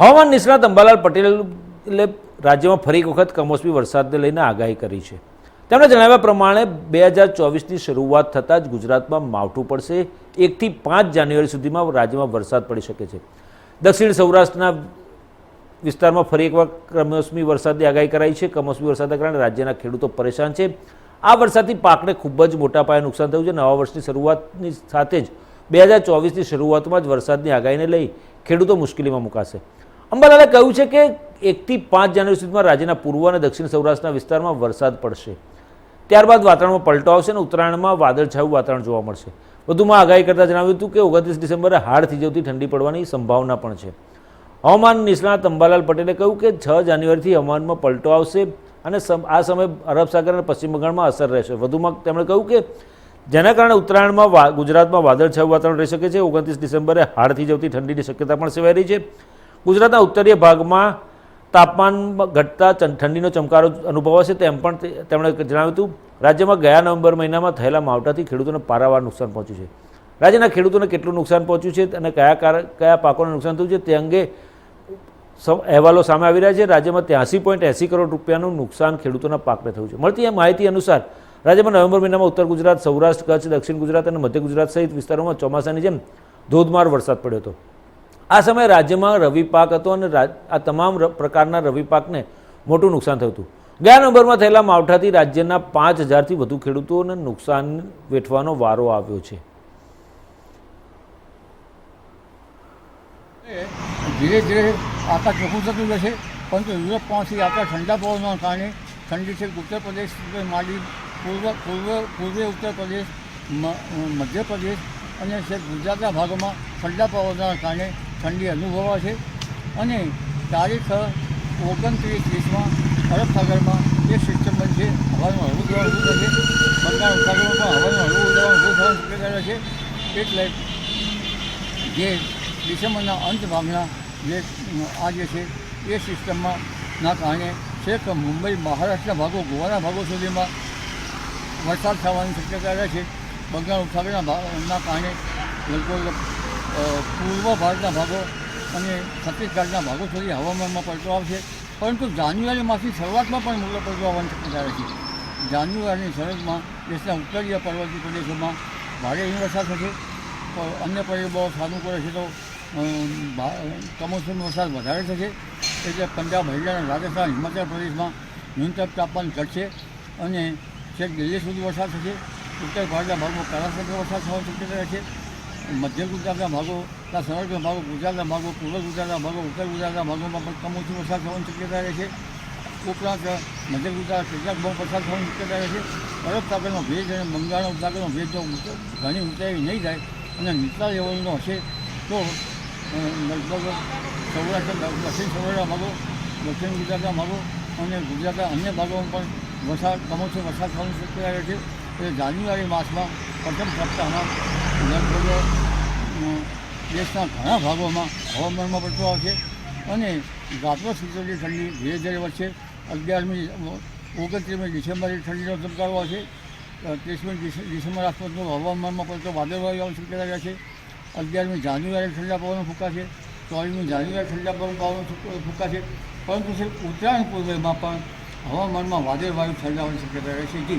હવામાન નિષ્ણાત અંબાલાલ પટેલે રાજ્યમાં ફરી એક વખત કમોસમી વરસાદને લઈને આગાહી કરી છે. તેમણે જણાવ્યા પ્રમાણે બે હજાર ચોવીસની શરૂઆત થતાં જ ગુજરાતમાં માવઠું પડશે. એકથી પાંચ જાન્યુઆરી સુધીમાં રાજ્યમાં વરસાદ પડી શકે છે. દક્ષિણ સૌરાષ્ટ્રના વિસ્તારમાં ફરી એકવાર કમોસમી વરસાદની આગાહી કરાઈ છે. કમોસમી વરસાદના કારણે રાજ્યના ખેડૂતો પરેશાન છે. આ વરસાદથી પાકને ખૂબ જ મોટા પાયે નુકસાન થયું છે. નવા વર્ષની શરૂઆતની સાથે જ બે હજાર ચોવીસની શરૂઆતમાં જ વરસાદની આગાહીને લઈ ખેડૂતો મુશ્કેલીમાં મુકાશે. અંબાલાલે કહ્યું છે કે એકથી પાંચ જાન્યુઆરી સુધીમાં રાજ્યના પૂર્વ અને દક્ષિણ સૌરાષ્ટ્રના વિસ્તારમાં વરસાદ પડશે. ત્યારબાદ વાતાવરણમાં પલટો આવશે અને ઉત્તરાયણમાં વાદળછાયું વાતાવરણ જોવા મળશે. વધુમાં આગાહી કરતાં જણાવ્યું હતું કે ઓગણત્રીસ ડિસેમ્બરે હાડ થીજવતી ઠંડી પડવાની સંભાવના પણ છે. હવામાન નિષ્ણાત અંબાલાલ પટેલે કહ્યું કે છ જાન્યુઆરીથી હવામાનમાં પલટો આવશે અને આ સમયે અરબ સાગર અને પશ્ચિમ બંગાળમાં અસર રહેશે. વધુમાં તેમણે કહ્યું કે જેના કારણે ઉત્તરાયણમાં ગુજરાતમાં વાદળછાયું વાતાવરણ રહી શકે છે. ઓગણત્રીસ ડિસેમ્બરે હાડથી જવતી ઠંડીની શક્યતા પણ સેવાઈ રહી છે. ગુજરાતના ઉત્તરીય ભાગમાં તાપમાનમાં ઘટતા ઠંડીનો ચમકારો અનુભવાશે તેમ પણ તેમણે જણાવ્યું હતું. રાજ્યમાં ગયા નવેમ્બર મહિનામાં થયેલા માવઠાથી ખેડૂતોને પારાવાર નુકસાન પહોંચ્યું છે. રાજ્યના ખેડૂતોને કેટલું નુકસાન પહોંચ્યું છે અને કયા કયા પાકોને નુકસાન થયું છે તે અંગે અહેવાલો સામે આવી રહ્યા છે. રાજ્યમાં ત્યાંસી પોઈન્ટ એંસી કરોડ રૂપિયાનું નુકસાન ખેડૂતોના પાકને થયું છે. મળતી માહિતી અનુસાર રાજ્યમાં નવેમ્બર મહિનામાં ઉત્તર ગુજરાત, સૌરાષ્ટ્ર, કચ્છ, દક્ષિણ ગુજરાત અને મધ્ય ગુજરાત સહિત વિસ્તારોમાં ચોમાસાની જેમ ધોધમાર વરસાદ પડ્યો હતો. આ સમયે રાજ્યમાં રવિ પાક હતો અને આ તમામ પ્રકારના રવિ પાકને મોટું નુકસાન થયું હતું. ગયા નવેમ્બરમાં થયેલા માવઠાથી રાજ્યના પાંચ હજારથી વધુ ખેડૂતોને નુકસાન વેઠવાનો વારો આવ્યો છે. ધીરે ધીરે આકાશ ચોખ્ખું થતું જશે, પરંતુ યુરોપમાંથી આવતા ઠંડા પવનના કારણે ઠંડી છે. ઉત્તર પ્રદેશ, માંડી, પૂર્વ પૂર્વ, પૂર્વે ઉત્તર પ્રદેશ મધ્યપ્રદેશ અને છે ગુજરાતના ભાગોમાં ઠંડા પવનના કારણે ઠંડી અનુભવાશે અને તારીખ ઓગણત્રીસ ત્રીસમાં અરબ એક સિસ્ટમ બનશે હવાનું હળવું દબાણ ઊભું થશે બંગાળ સાગરમાં પણ હવાનું હળવું દબાણ ઊભું થવાનું શક્યતા છે. એટલે જે ડિસેમ્બરના અંત ભાગના જે આ જે છે, એ સિસ્ટમમાં ના કારણે છેક મુંબઈ, મહારાષ્ટ્રના ભાગો, ગોવાના ભાગો સુધીમાં વરસાદ થવાની શક્યતા રહે છે. બંગાળ ઉપસાગરના ભાગના કારણે લગભગ પૂર્વ ભારતના ભાગો અને છત્તીસગઢના ભાગો સુધી હવામાનમાં પલટો આવશે. પરંતુ જાન્યુઆરી માસની શરૂઆતમાં પણ મૂલ્ય પલટો આવવાની શક્યતા રહે છે જાન્યુઆરીની શરૂઆતમાં દેશના ઉત્તરીય પર્વતીય પ્રદેશોમાં ભારે હિમવર્ષા થશે. અન્ય પરિબળો સાનુકૂળ છે તો કમોસમી વરસાદ વધારે થશે. એટલે પંજાબ, હરિયાણા, રાજસ્થાન, હિમાચલ પ્રદેશમાં ન્યૂનતમ તાપમાન ઘટશે અને છેક દિલ્હી સુધી વરસાદ થશે. ઉત્તર ભારતના ભાગમાં કરા સાથે વરસાદ થવાની શક્યતા રહે છે મધ્ય ગુજરાતના ભાગો ત્યાં સૌરાષ્ટ્રના ભાગો, ગુજરાતના ભાગો, પૂર્વ ગુજરાતના ભાગો, ઉત્તર ગુજરાતના ભાગોમાં પણ કમોસમી વરસાદ થવાની શક્યતા રહે છે. ઉપરાંત, મધ્ય ગુજરાત કેટલાક બહુ વરસાદ થવાની શક્યતા રહે છે. અરબ સાગરનો ભેજ અને બંગાળનો સાગરનો ભેજ જો ઘણી ઊંચાઈ નહીં જાય અને નીચલા લેવલનો હશે, તો લગભગ સૌરાષ્ટ્ર દક્ષિણ સૌરાષ્ટ્રના ભાગો, દક્ષિણ ગુજરાતના ભાગો અને ગુજરાતના અન્ય ભાગોમાં પણ વરસાદ, કમોસમી વરસાદ થવાની શક્યતા રહે છે. એટલે જાન્યુઆરી માસમાં પ્રથમ સપ્તાહમાં દેશના ઘણા ભાગોમાં હવામાનમાં પડતો આવશે અને રાત્રો સૂચવતી ઠંડી ધીરે ધીરે વધશે અગિયારમી ઓગણત્રીસમી ડિસેમ્બરે ઠંડીનો ધબકારો આવશે ત્રીસમી ડિસેમ્બર આસપાસનું હવામાનમાં પડતો વાદળવાયુ આવવાની શક્યતા રહ્યા છે. અગિયારમી જાન્યુઆરી ઠંડા પવનો ફૂંકાશે. ચોવીસમી જાન્યુઆરી ઠંડા પવન પવનો ફૂંક- ફૂંકાશે. પરંતુ ઉત્તરાયણ પૂર્વેમાં પણ હવામાનમાં વાદળવાયુ સર્જાવાની શક્યતા રહે છે. જી.